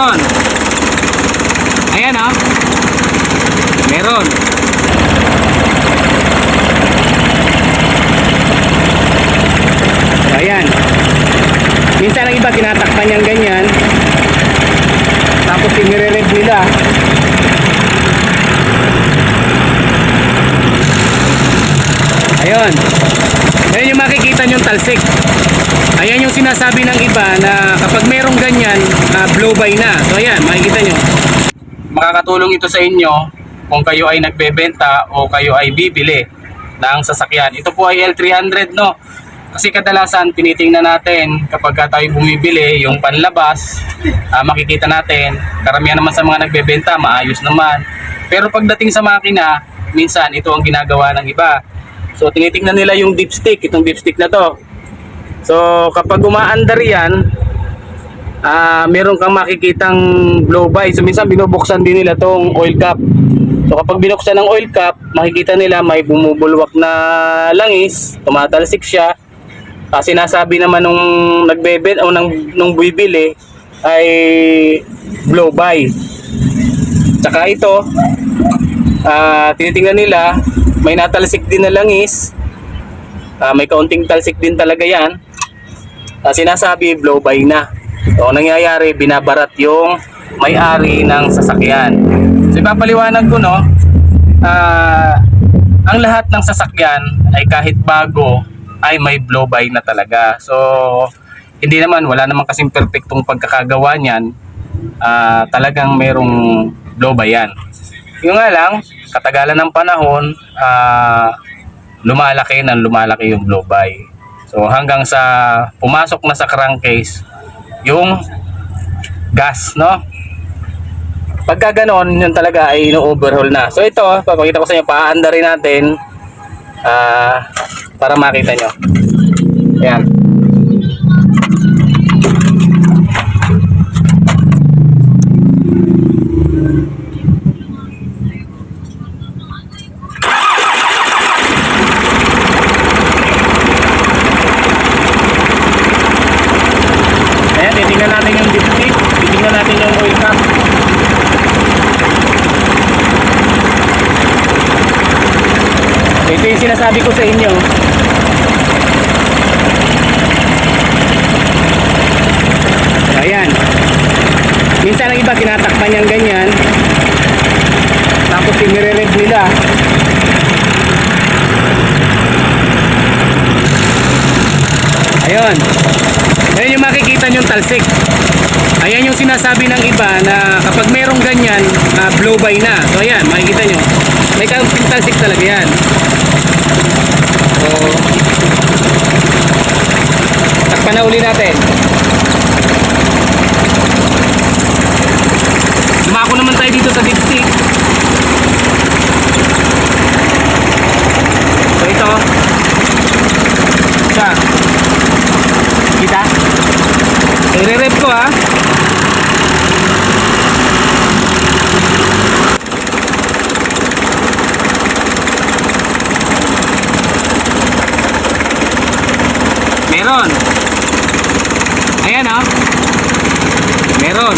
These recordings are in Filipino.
Meron. Ayan oh. Meron. Ayan. Minsan ang iba tinatakpan niyang ganyan. Tapos inire-rev nila. Ayun. Ayun yung makikita niyong talsik. Ayan yung sinasabi ng iba na kapag merong ganyan, ah, blow by na. So ayan, makikita nyo. Makakatulong ito sa inyo kung kayo ay nagbebenta o kayo ay bibili ng sasakyan. Ito po ay L300 no. Kasi kadalasan tinitingnan natin kapag ka tayo bumibili yung panlabas, ah, makikita natin karamihan naman sa mga nagbebenta maayos naman. Pero pagdating sa makina, minsan ito ang ginagawa ng iba. So tinitingnan nila yung dipstick, itong dipstick na to. So kapag umaandar yan, ah meron kang makikitang blow by. So minsan binubuksan din nila tong oil cap. So kapag binuksan ng oil cap, makikita nila may bumubulwak na langis, tumatalsik siya. Ah, sinasabi naman nung nagbebet o nung, nung bibili ay blow by. Tsaka ito, ah tinitingnan nila, may natalsik din na langis. Ah, may kaunting talsik din talaga yan. Ah, sinasabi blow by na. So, ang nangyayari, binabarat yung may-ari ng sasakyan. So, ipapaliwanag ko, no, ah, ang lahat ng sasakyan ay kahit bago ay may blow by na talaga. So, hindi naman, wala naman kasing perfectong pagkakagawa niyan. Ah, talagang merong blow by yan. Yung nga lang, katagalan ng panahon, ah, lumalaki ng lumalaki yung blow by. So hanggang sa pumasok na sa crankcase yung gas, no? Pagka ganon, yun talaga ay ino-overhaul na. So ito, papakita ko sa inyo, paanda rin natin ah, para makita nyo. Ayan, natin yung oil cap. Ito yung sinasabi ko sa inyo. Ayan. Minsan ang iba tinatakpan niyang ganyan. Tapos inire-rev nila. Ayun. Ayun yung makikita nyong talsik. Ayan yung sinasabi ng iba na kapag merong ganyan, ah, blow by na. So ayan, makikita nyo. May kaunting talsik talaga yan. So, takpan na uli natin. Dumako naman tayo dito sa dipstick. So ito. Kita? I-rep ko ha. Meron. Ayan ha. Meron.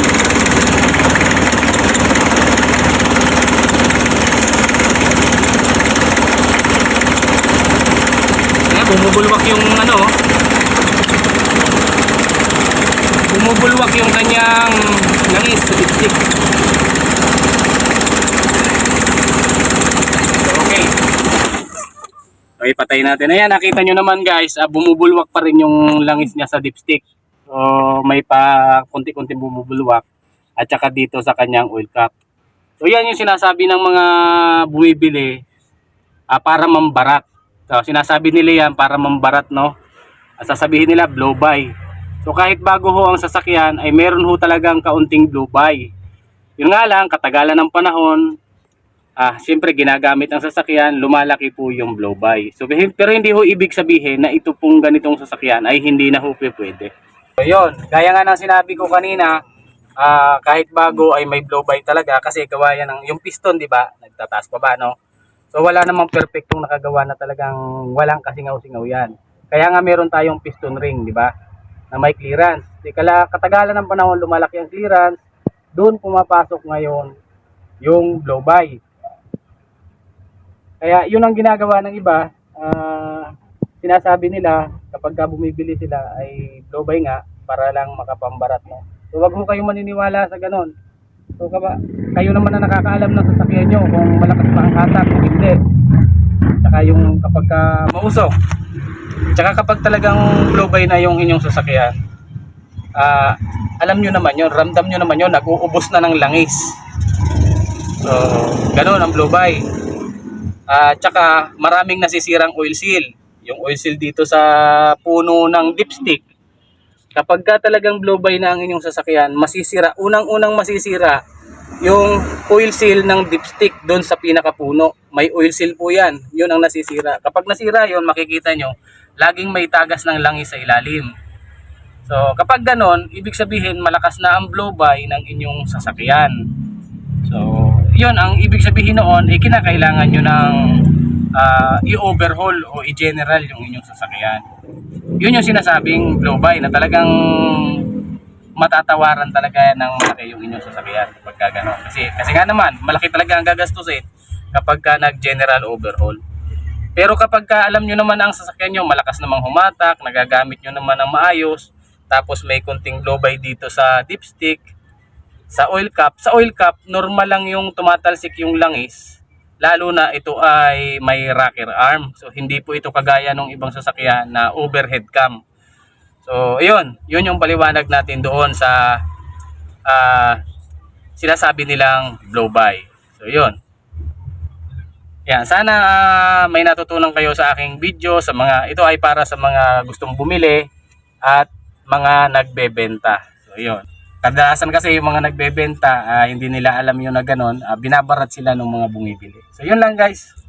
Ayan, bumubulwak yung ano oh. bumubulwak yung kanyang langis sa dipstick. Okay. Patayin natin. Ayan, nakita nyo naman guys, ah, bumubulwak pa rin yung langis niya sa dipstick. So, may pa konti-konti bumubulwak. At saka dito sa kanyang oil cap. So, yan yung sinasabi ng mga bumibili ah, para mambarat. So, sinasabi nila yan para mambarat, no? At sasabihin nila blow by. So kahit bago ho ang sasakyan ay meron ho talagang kaunting blow by. Yun nga lang, katagalan ng panahon, ah, siyempre ginagamit ang sasakyan, lumalaki po yung blow by. So, pero hindi ho ibig sabihin na ito pong ganitong sasakyan ay hindi na ho pwede. So yun, gaya nga ng sinabi ko kanina, ah, kahit bago ay may blow by talaga kasi gawa yan ng, yung piston, di ba? Nagtataas pa ba, no? So wala namang perfectong nakagawa na talagang walang kasingaw-singaw yan. Kaya nga meron tayong piston ring, di ba? Na may clearance. Di kala katagalan ng panahon lumalaki ang clearance, doon pumapasok ngayon yung blow by. Kaya yun ang ginagawa ng iba. ah, sinasabi nila kapag ka bumibili sila ay blow nga para lang makapambarat mo. So wag mo kayong maniniwala sa ganon. So kaba, kayo naman na nakakaalam ng sasakyan nyo kung malakas ba ang hatak o hindi. Saka yung kapag ka mausok. Tsaka kapag talagang blow na yung inyong sasakyan, ah, alam nyo naman yun, ramdam nyo naman yun, nag-uubos na ng langis. So, ganun ang blow. At tsaka maraming nasisirang oil seal. Yung oil seal dito sa puno ng dipstick. Kapag ka talagang blow by na ang inyong sasakyan, masisira, unang-unang masisira yung oil seal ng dipstick doon sa pinakapuno. May oil seal po yan. Yun ang nasisira. Kapag nasira yun, makikita nyo, laging may tagas ng langis sa ilalim. So, kapag ganon, ibig sabihin malakas na ang blow by ng inyong sasakyan. So, yun ang ibig sabihin noon, eh, kinakailangan nyo ng ah, i-overhaul o i-general yung inyong sasakyan. Yun yung sinasabing blow by na talagang matatawaran talaga ng malaki yung inyong sasakyan kapag ka ganon. Kasi, kasi nga naman, malaki talaga ang gagastusin kapag ka nag-general overhaul. Pero kapag ka alam nyo naman ang sasakyan nyo, malakas namang humatak, nagagamit nyo naman ng maayos, tapos may kunting blow by dito sa dipstick, sa oil cap. Sa oil cap, normal lang yung tumatalsik yung langis, lalo na ito ay may rocker arm. So hindi po ito kagaya ng ibang sasakyan na overhead cam. So yun, yun yung paliwanag natin doon sa ah, sinasabi nilang blow by. So yun. Yan, sana ah, may natutunan kayo sa aking video sa mga ito ay para sa mga gustong bumili at mga nagbebenta. So yun. Kadalasan kasi yung mga nagbebenta, ah, hindi nila alam yun na ganun, ah, binabarat sila ng mga bumibili. So yun lang guys.